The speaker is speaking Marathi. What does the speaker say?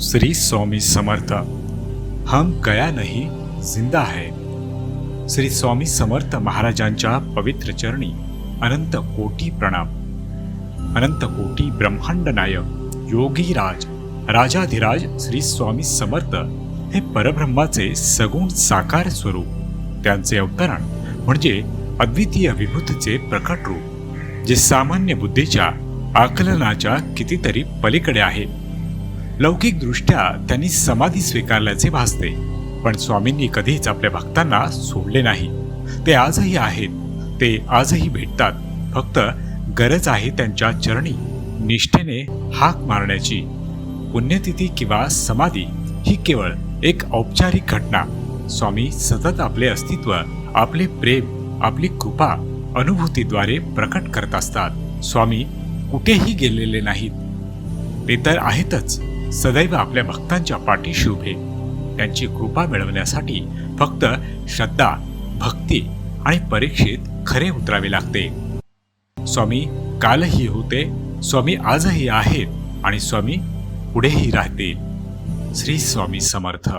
श्री स्वामी समर्थ. हम गया नहीं जिंदा है. श्री स्वामी समर्थ महाराजांच्या पवित्र चरणी अनंत कोटी प्रणाम. अनंत कोटी ब्रह्मांड नायक योगीराज राजाधिराज श्री स्वामी समर्थ हे परब्रह्माचे सगुण साकार स्वरूप. त्यांचे अवतरण म्हणजे अद्वितीय विभूतीचे प्रकट रूप जे सामान्य बुद्धीच्या आकलनाच्या कितीतरी पलीकडे आहे. लौकिकदृष्ट्या त्यांनी समाधी स्वीकारल्याचे भासते. पण स्वामींनी कधीच आपल्या भक्तांना सोडले नाही. ते आजही आहेत. ते आजही भेटतात. फक्त गरज आहे त्यांच्या चरणी. निष्ठेने हाक मारण्याची. पुण्यतिथी किंवा समाधी ही केवळ एक औपचारिक घटना. स्वामी सतत आपले अस्तित्व आपले प्रेम आपली कृपा अनुभूतीद्वारे प्रकट करत असतात. स्वामी कुठेही गेलेले नाहीत. ते तर आहेतच. सदैव आपल्या भक्तांच्या पाठीशी उभे. त्यांची कृपा मिळवण्यासाठी फक्त श्रद्धा भक्ती आणि परीक्षेत खरे उतरावे लागते. स्वामी कालही होते स्वामी आजही आहेत आणि स्वामी पुढेही राहतील. श्री स्वामी समर्थ.